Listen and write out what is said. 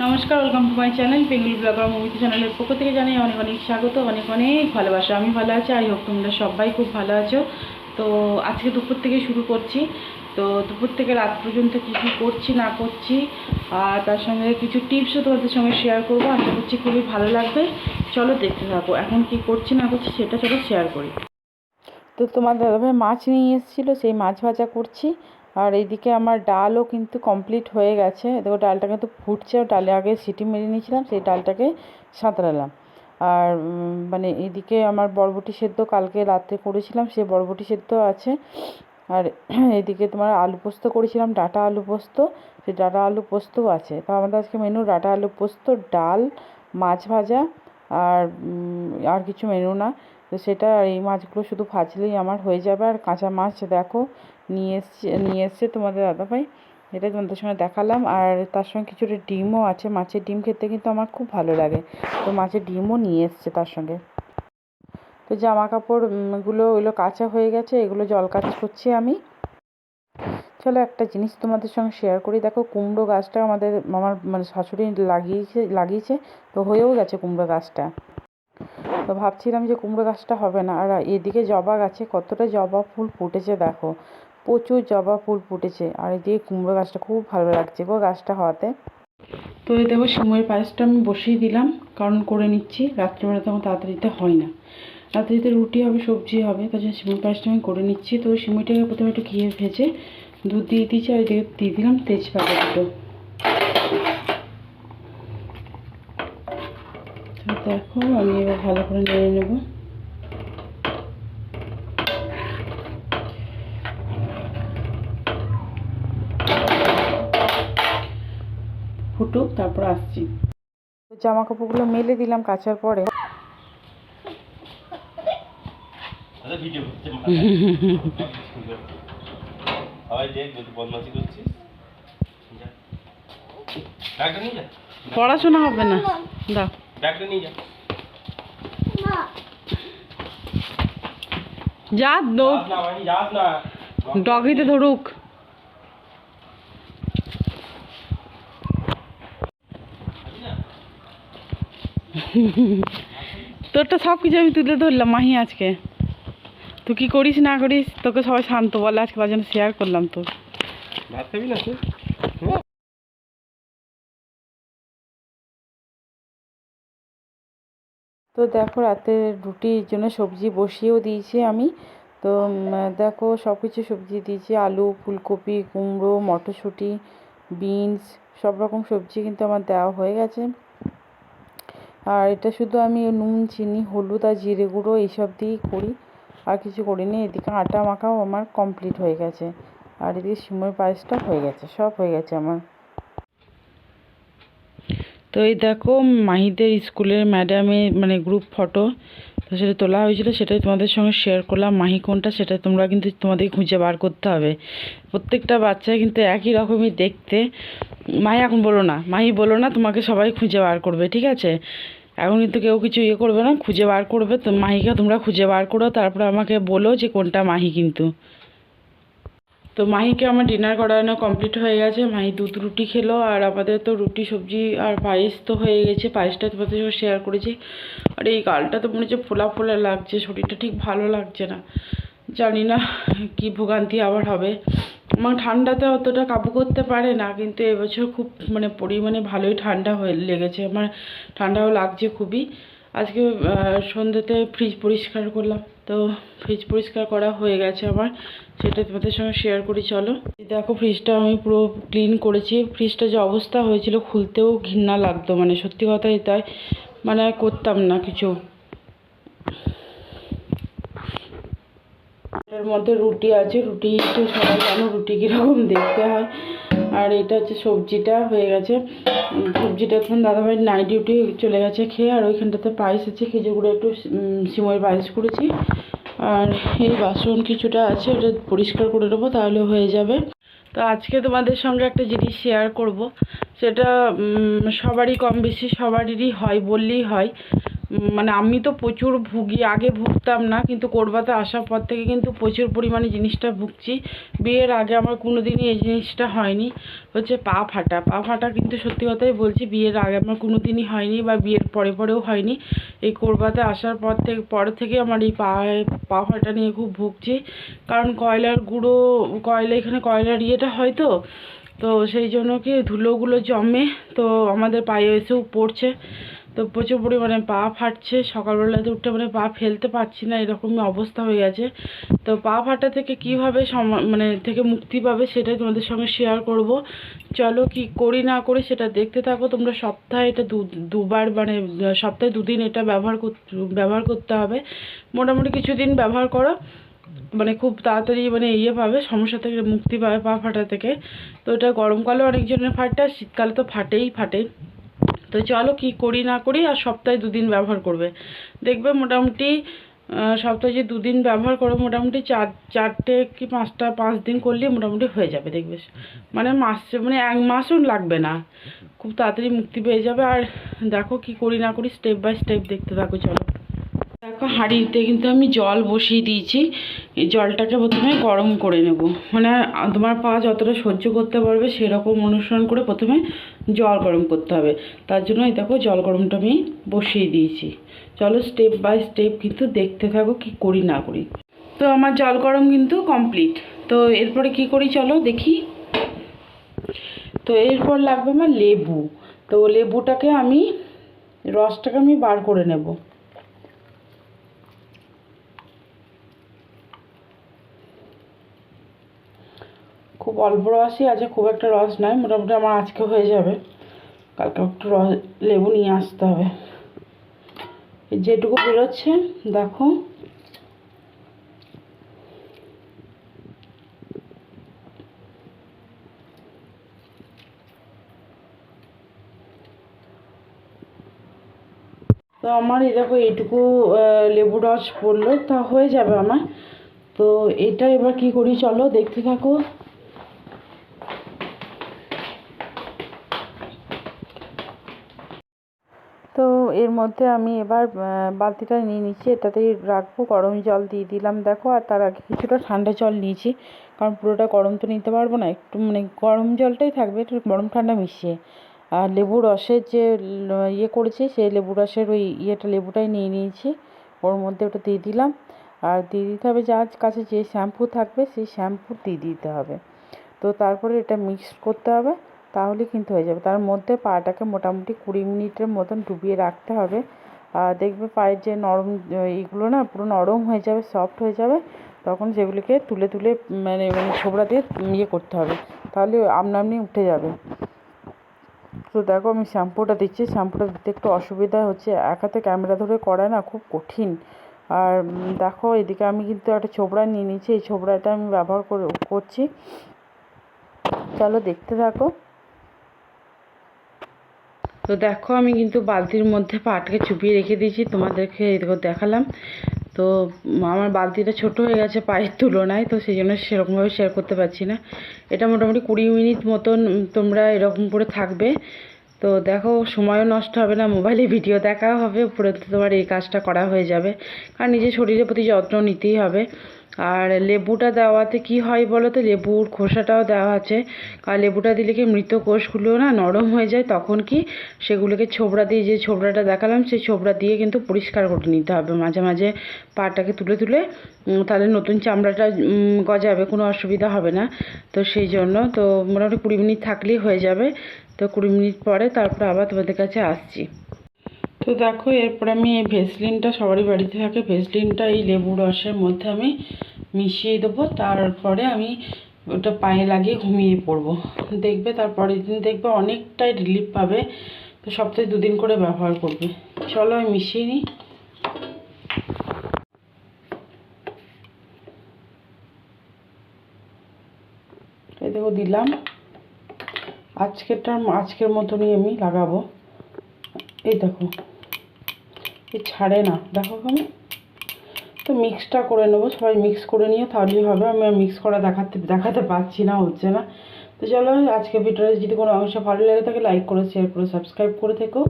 নমস্কার welcome to my channel Bengali blogger মুভিতে চ্যানেলের পক্ষ থেকে জানাই অনেক অনেক স্বাগত, অনেক অনেক ভালোবাসা। আমি ভালো আছি আই হোক তোমরা সবাই খুব ভালো আছো। তো আজকে দুপুর থেকে শুরু করছি। তো দুপুর থেকে রাত পর্যন্ত কী কী করছি, না করছি, আর তার সঙ্গে কিছু টিপসও তোমাদের সঙ্গে শেয়ার করব। আশা করছি খুবই ভালো লাগবে। চলো দেখতে থাকো, এখন কি করছি, না করছি, সেটা চলো শেয়ার করি। তো তোমার দাদাভাই মাছ নিয়ে এসেছিল, সেই মাছ ভাজা করছি। আর এইদিকে আমার ডালও কিন্তু কমপ্লিট হয়ে গেছে। দেখো ডালটা কিন্তু ফুটছে ডালে আগে সিটি মেরে নিয়েছিলাম, সেই ডালটাকে সাঁতরালাম। আর মানে এইদিকে আমার বরবটি সেদ্ধ কালকে রাত্রে করেছিলাম সেই বরবটি সেদ্ধ আছে। আর এদিকে তোমার আলু পোস্ত করেছিলাম, ডাটা আলু পোস্ত, সেই ডাটা আলু পোস্তও আছে। তো আমাদের আজকে মেনু ডাটা আলু পোস্ত, ডাল, মাছ ভাজা, আর আর কিছু মেনু না। তো সেটা এই মাছগুলো শুধু ভাজলেই আমার হয়ে যাবে। আর কাঁচা মাছ দেখো নিয়ে এসছে নিয়ে এসছে তোমাদের দাদাভাই। এটা তোমাদের সঙ্গে দেখালাম। আর তার সঙ্গে কিছুটা ডিমও আছে। মাছের ডিম খেতে কিন্তু আমার খুব ভালো লাগে। তো মাছের ডিমও নিয়ে এসছে তার সঙ্গে। তো জামা কাপড় উম, গুলো ওগুলো কাঁচা হয়ে গেছে। এগুলো জল কাজ করছি আমি। চলো একটা জিনিস তোমাদের সঙ্গে শেয়ার করি। দেখো কুমড়ো গাছটা আমাদের আমার মানে শাশুড়ি লাগিয়েছে লাগিয়েছে। তো হয়েও গেছে কুমড়ো গাছটা। তো ভাবছিলাম যে কুমড়ো গাছটা হবে না। আর এদিকে জবা গাছে কতটা জবা ফুল ফুটেছে দেখো। প্রচুর জবা ফুল ফুটেছে। আর এদিকে কুমড়ো গাছটা খুব ভালো লাগছে গো গাছটা হওয়াতে। তো এই দেখো, সিময়ের পায়েসটা আমি বসিয়ে দিলাম, কারণ করে নিচ্ছি। রাত্রিবেলা তখন তাড়াতাড়িতে হয় না। রাত্রিতে রুটি হবে, সবজি হবে, তার জন্য সিমই পায়েসটা আমি করে নিচ্ছি। তো সিমইটাকে প্রথমে একটু ঘিয়ে ভেজে দুধ দিয়ে দিয়েছি আর এদিকে দিয়ে দিলাম তেজপাতা দুটো তো দেখো আমি এবার ভালো করে নেড়ে নেব। ফুটুক তারপর আসছি। জামা কাপড়গুলো মেলে দিলাম কাচার পরে। নিয়ে যা। পড়াশোনা হবে না। দাও। ব্যাগটা নিয়ে যা। যা দৌড়। যাস না। ডগিতে ধরুক। তোরটা সব কিছু আমি তুলে ধরলাম মাহি আজকে। তুই কি করিস না করিস তোকে সবাই শান্ত বলে আজকে তার জন্য শেয়ার করলাম তো ভাত খাবি না তো দেখো রাতে রুটির জন্য সবজি বসিয়েও দিয়েছি আমি। তো দেখো সব কিছু সবজি দিয়েছি। আলু, ফুলকপি, কুমড়ো, মটরশুঁটি, বিনস, সব রকম সবজি কিন্তু আমার দেওয়া হয়ে গেছে। আর এটা শুধু আমি নুন, চিনি, হলুদ আর জিরে গুঁড়ো এইসব দিয়েই করি। আর কিছু করিনি, এদিকে আটা মাখাও আমার কমপ্লিট হয়ে গেছে। আর এদিকে সিমই পায়েসটা হয়ে গেছে, সব হয়ে গেছে আমার। তো এই দেখো মাহিদের স্কুলের ম্যাডামের মানে গ্রুপ ফটো তো সেটা তোলা হয়েছিল, সেটাই তোমাদের সঙ্গে শেয়ার করলাম। মাহি কোনটা, সেটা তোমরা কিন্তু তোমাদের খুঁজে বার করতে হবে। প্রত্যেকটা বাচ্চা কিন্তু একই রকমই দেখতে। মাহি এখন বলো না, মাহি বলো না, তোমাকে সবাই খুঁজে বার করবে, ঠিক আছে? এখন কিন্তু কেউ কিছু ইয়ে করবে না, খুঁজে বার করবে। তো মাহিকে তোমরা খুঁজে বার করো, তারপরে আমাকে বলো যে কোনটা মাহি কিন্তু। তো মাহিকে আমার ডিনার করানো কমপ্লিট হয়ে গেছে। মাহি দুধ রুটি খেলো, আর আমাদের তো রুটি, সবজি আর পায়েস তো হয়ে গেছে। পায়েসটা তোমাদের সঙ্গে শেয়ার করেছি। আর এই গালটা তো মনে হচ্ছে ফোলা ফোলা লাগছে, শরীরটা ঠিক ভালো লাগছে না। জানি না কি ভোগান্তি আবার হবে। আমার ঠান্ডাতে অতটা কাবু করতে পারে না, কিন্তু এবছর খুব মানে পরিমাণে ভালোই ঠান্ডা হয়ে লেগেছে। আমার ঠান্ডাও লাগছে খুবই। আজকে সন্ধ্যেতে ফ্রিজ পরিষ্কার করলাম। তো ফ্রিজ পরিষ্কার করা হয়ে গেছে আমার। সেটা তোমাদের সঙ্গে শেয়ার করি, চলো। দেখো ফ্রিজটা আমি পুরো ক্লিন করেছি। ফ্রিজটা যে অবস্থা হয়েছিল, খুলতেও ঘৃণা লাগতো মানে সত্যি কথাই তাই মানে করতাম না কিছু। এর মধ্যে রুটি আছে, রুটি তো সবাই জানো, রুটি কীরকম দেখতে হয়। আর এটা হচ্ছে সবজিটা হয়ে গেছে। সবজিটা এখন দাদাভাই নাইট ডিউটি চলে গেছে খেয়ে, আর ওইখানটাতে পায়েস আছে, খেজুর গুঁড়ো একটু সিমই পায়েস করেছি। আর এই বাসন কিছুটা আছে, ওটা পরিষ্কার করে নেব, তাহলে হয়ে যাবে। তো আজকে তোমাদের সঙ্গে একটা জিনিস শেয়ার করব। সেটা সবারই কম বেশি সবারই হয় বললেই হয়। মানে আমি তো প্রচুর ভুগি, আগে ভুগতাম না, কিন্তু কোরবাতে আসার পর থেকে কিন্তু প্রচুর পরিমাণে জিনিসটা ভুগছি। বিয়ের আগে আমার কোনো দিনই এই জিনিসটা হয়নি। হচ্ছে পা ফাটা পা ফাটা কিন্তু সত্যি কথাই বলছি, বিয়ের আগে আমার কোনো দিনই হয়নি বা বিয়ের পরে পরেও হয়নি। এই কোরবাতে আসার পর থেকে পর থেকে আমার এই পায়ে, পা ফাটা নিয়ে খুব ভুগছি। কারণ কয়লার গুঁড়ো, কয়লা, এখানে কয়লার ইয়েটা হয় তো তো সেই জন্য কি ধুলোগুলো জমে, তো আমাদের পায়ে এসেও পড়ছে। তো প্রচুর পরিমাণে পা ফাটছে, সকালবেলাতে উঠতে মানে পা ফেলতে পারছি না, এরকমই অবস্থা হয়ে গেছে। তো পা ফাটা থেকে কীভাবে মানে থেকে মুক্তি পাবে সেটাই তোমাদের সঙ্গে শেয়ার করব। চলো কি করি না করি সেটা দেখতে থাকো, তোমরা সপ্তাহে এটা দুবার মানে সপ্তাহে দুদিন এটা ব্যবহার ব্যবহার করতে হবে। মোটামুটি কিছুদিন ব্যবহার করো মানে খুব তাড়াতাড়ি মানে ইয়ে পাবে, সমস্যা থেকে মুক্তি পাবে পা ফাটা থেকে। তো এটা গরমকালে অনেকজনের ফাটে শীতকালে তো ফাটেই ফাটে তো চলো কি করি না করি, আর সপ্তাহে দুদিন ব্যবহার করবে। দেখবে মোটামুটি সপ্তাহে যে দুদিন ব্যবহার করো, মোটামুটি চার, চারটে কি পাঁচটা, পাঁচ দিন করলে মোটামুটি হয়ে যাবে, দেখবে। মানে মাস মানে এক মাসও লাগবে না। খুব তাড়াতাড়ি মুক্তি পেয়ে যাবে। আর দেখো কি করি না করি স্টেপ বাই স্টেপ দেখতে থাকো, চলো। দেখো হাঁড়িতে কিন্তু আমি জল বসিয়ে দিয়েছি। জলটাকে প্রথমে গরম করে নেব। মানে তোমার পা যতটা সহ্য করতে পারবে সেরকম অনুসরণ করে প্রথমে জল গরম করতে হবে। তার জন্য এই দেখো জল গরমটা আমি বসিয়ে দিয়েছি। চলো স্টেপ বাই স্টেপ কিন্তু দেখতে থাকো কি করি না করি। তো আমার জল গরম কিন্তু কমপ্লিট তো এরপরে কি করি চলো দেখি। তো এরপর লাগবে আমার লেবু। তো লেবুটাকে আমি রসটাকে আমি বার করে নেব খুব অল্প রসই আছে, খুব একটা রস নয়, মোটামুটি আমার আজকে হয়ে যাবে। কালকে একটু রস, লেবু নিয়ে আসতে হবে। যেটুকু বেরোচ্ছে, দেখো। তো আমার এই দেখো এইটুকু লেবু রস পড়ল, তা হয়ে যাবে আমার। তো এটা এবার কি করি, চলো দেখতে থাকো। তো এর মধ্যে আমি এবার বালতিটা নিয়ে নিচ্ছি। এটাতেই রাখব। গরম জল দিয়ে দিলাম, দেখো। আর তার আগে কিছুটা ঠান্ডা জল নিয়েছি। কারণ পুরোটা গরম তো নিতে পারব না। একটু মানে গরম জলটাই থাকবে, একটু গরম ঠান্ডা মিশিয়ে। আর লেবু রসের যে ইয়ে করেছি, সেই লেবু রসের ওই ইয়েটা, লেবুটাই নিয়ে নিয়েছি। ওর মধ্যে ওটা দিয়ে দিলাম। আর দিয়ে দিতে হবে যার কাছে যে শ্যাম্পু থাকবে, সেই শ্যাম্পু দিয়ে দিতে হবে। তো তারপরে এটা মিক্স করতে হবে। তাহলে কিন্তু হয়ে যাবে। তার মধ্যে পাটাকে মোটামুটি কুড়ি মিনিটের মতন ডুবিয়ে রাখতে হবে। আর দেখবে পায়ের যে নরম, এইগুলো না পুরো নরম হয়ে যাবে সফট হয়ে যাবে। তখন সেগুলিকে তুলে তুলে মানে মানে ছোবড়া দিয়ে ইয়ে করতে হবে। তাহলে আপনি উঠে যাবে। তো দেখো আমি শ্যাম্পুটা দিচ্ছি। শ্যাম্পুটা দিতে একটু অসুবিধা হচ্ছে। এক হাতে ক্যামেরা ধরে করা না খুব কঠিন। আর দেখো এদিকে আমি কিন্তু একটা ছোবড়া নিয়ে নিয়েছি এই ছোবড়াটা আমি ব্যবহার করে, করছি। চলো দেখতে থাকো। তো দেখো, আমি কিন্তু বালতির মধ্যে পাটকে চুপিয়ে রেখে দিয়েছি, তোমাদেরকে দেখালাম। তো আমার বালতিটা ছোট হয়ে গেছে পায়ের তুলনায়, তো সেই জন্য সেরকমভাবে শেয়ার করতে পারছি না। এটা মোটামুটি কুড়ি মিনিট মতন তোমরা এরকম করে থাকবে। তো দেখো, সময়ও নষ্ট হবে না মোবাইলে ভিডিও দেখাও হবে উপরে তোমার এই কাজটা করা হয়ে যাবে। কারণ নিজের শরীরের প্রতি যত্ন নিতেই হবে। আর লেবুটা দেওয়াতে কি হয় বলো তো? লেবুর খোসাটাও দেওয়া আছে। আর লেবুটা দিলে কি মৃত কোষগুলো না নরম হয়ে যায়? তখন কি সেগুলোকে ছোবড়া দিয়ে যে ছোবড়াটা দেখালাম, সেই ছোবড়া দিয়ে কিন্তু পরিষ্কার করে নিতে হবে। মাঝে মাঝে পাটাকে তুলে তুলে তাহলে নতুন চামড়াটা গজাবে, কোনো অসুবিধা হবে না। তো সেই জন্য তো মোটামুটি কুড়ি মিনিট থাকলেই হয়ে যাবে। তো কুড়ি মিনিট পরে তারপরে আবার তোমাদের কাছে আসছি। তো দেখো, এরপর আমি এই ভেসলিনটা, সবারই বাড়িতে থাকে, ভেসলিনটা এই লেবু রসের মধ্যে আমি মিশিয়ে দেবো। তারপরে আমি ওটা পায়ে লাগিয়ে ঘুমিয়ে পড়ব। দেখবে তারপরের দিন দেখবে অনেকটাই রিলিফ পাবে। তো সপ্তাহে দুদিন করে ব্যবহার করবে। চলো আমি মিশিয়ে নিই। দেখো দিলাম। আজকেরটা আজকের মতনই আমি লাগাবো। এই দেখো। এ ছাড়ে না। দেখো আমি তো মিক্সটা করে নেব। সবাই মিক্স করে নিয়ে তাহলেই হবে। আমি আর মিক্স করা দেখাতে দেখাতে পারছি না, হচ্ছে না। তো চলো আজকে ভিডিওটা যদি কোনো অংশ ভালো লেগে থাকে লাইক করে শেয়ার করে সাবস্ক্রাইব করে থেকো।